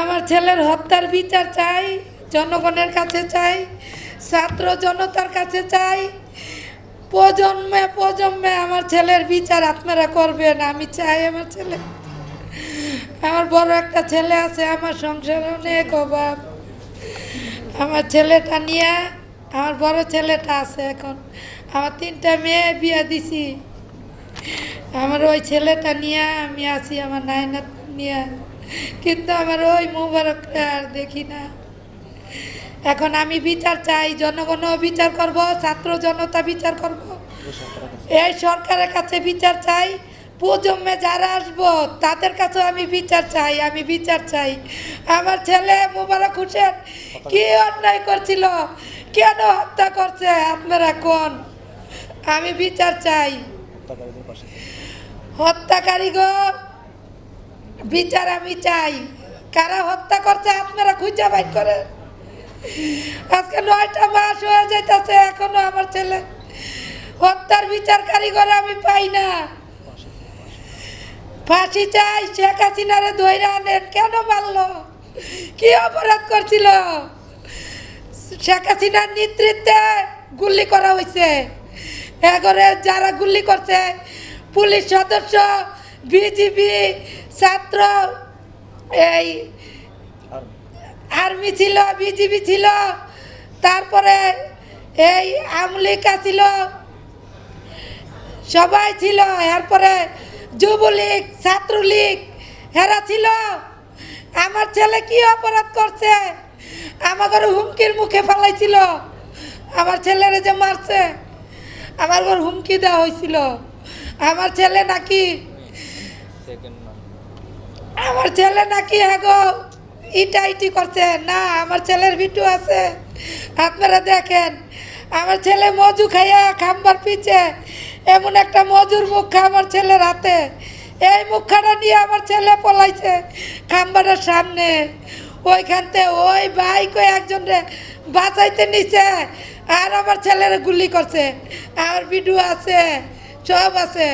আমার ছেলের হত্যার বিচার চাই, জনগণের কাছে চাই, ছাত্র জনতার কাছে চাই। প্রজন্মে প্রজন্মে আমার ছেলের বিচার আপনারা করবেন, আমি চাই আমার ছেলে। আমার বড় একটা ছেলে আছে, আমার সংসারে অনেক অভাব। আমার ছেলেটা নিয়ে, আমার বড় ছেলেটা আছে এখন। আমার তিনটা মেয়ে বিয়ে দিছি। আমার ওই ছেলেটা নিয়ে আমি আছি, আমার নায়না নিয়ে। কিন্তু আমার ওই মোবারক আর দেখি না। এখন আমি বিচার চাই জনগণও বিচার করব ছাত্র জনতা বিচার করব। এই সরকারের কাছে বিচার চাই প্রজন্মে যারা আসব তাদের কাছে আমি বিচার চাই আমি বিচার চাই। আমার ছেলে মুবারক হোসেন কি অন্যায় করছিল কেন হত্যা করছে আপনারা কোন? আমি বিচার চাই। হত্যাকারী গো বিচার আমি চাই। কারা হত্যা করছে আপনারা খুঁজে বাইর করেন। আজকে নয়টা মাস হয়ে যাইতেছে, এখনও আমার ছেলে। হত্যার বিচার কারিগর আমি পাই না। ফাঁসি চাই, শেখ হাসিনারে ধৈর্য আনেন। কেন মারলো? কি অপরাধ করছিল? শেখ হাসিনার নেতৃত্বে গুলি করা হয়েছে এগরে যারা গুলি করছে, পুলিশ সদস্য, বিজিবি ছাত্র, এই আর্মি ছিল, বিজিবি ছিল, তারপরে এই আমলিকা ছিল সবাই ছিল, এরপরে যুবলীগ, ছাত্রলীগ, এরা ছিল। আমার ছেলে কি অপরাধ করছে? আমার হুমকির মুখে ফেলাইছিল। আমার ছেলেরে যে মারছে, আমার ঘর হুমকি দেওয়া হয়েছিল। আমার ছেলে নাকি আমার ছেলে নাকি আগো? ইটা ইটি করছে। না, আমার ছেলের ভিটু আছে। আপনারা দেখেন, আমার ছেলে মজু খাইয়া খাম্বার পিছে। এমন একটা মজুর মুখা আমার ছেলের হাতে। এই মুখাটা নিয়ে আমার ছেলে পলাইছে খাম্বারের সামনে। ওইখানতে ওই বাইক একজন রে, বাঁচাইতে নিছে। আর আমার ছেলের গুলি করছে। আর ভিডিও আছে, সব আছে।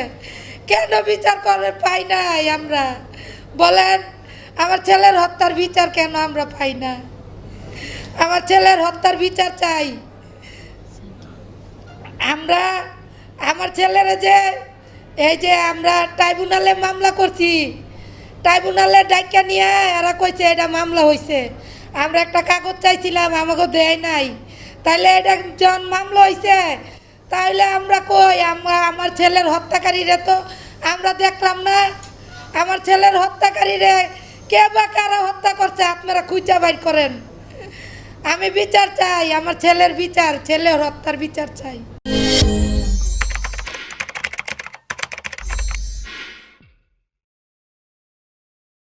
কেন বিচার করে পাই নাই আমরা? বলেন, আমার ছেলের হত্যার বিচার কেন আমরা পাই না? আমার ছেলের হত্যার বিচার চাই। আমরা, আমার ছেলের যে, এই যে আমরা ট্রাইব্যুনালে মামলা করছি, ট্রাইব্যুনালে ডাইকা নিয়ে এরা কইছে এটা মামলা হয়েছে আমরা একটা কাগজ চাইছিলাম, আমাকে দেয় নাই। তাইলে এটা যখন মামলা হয়েছে তাইলে আমরা কই আমরা আমার ছেলের হত্যাকারীরা তো আমরা দেখলাম না। আমার ছেলের হত্যাকারীরে কে বা কারা হত্যা করছে আপনারা খুঁজা বাইর করেন। আমি বিচার চাই, আমার ছেলের বিচার, ছেলের হত্যার বিচার চাই।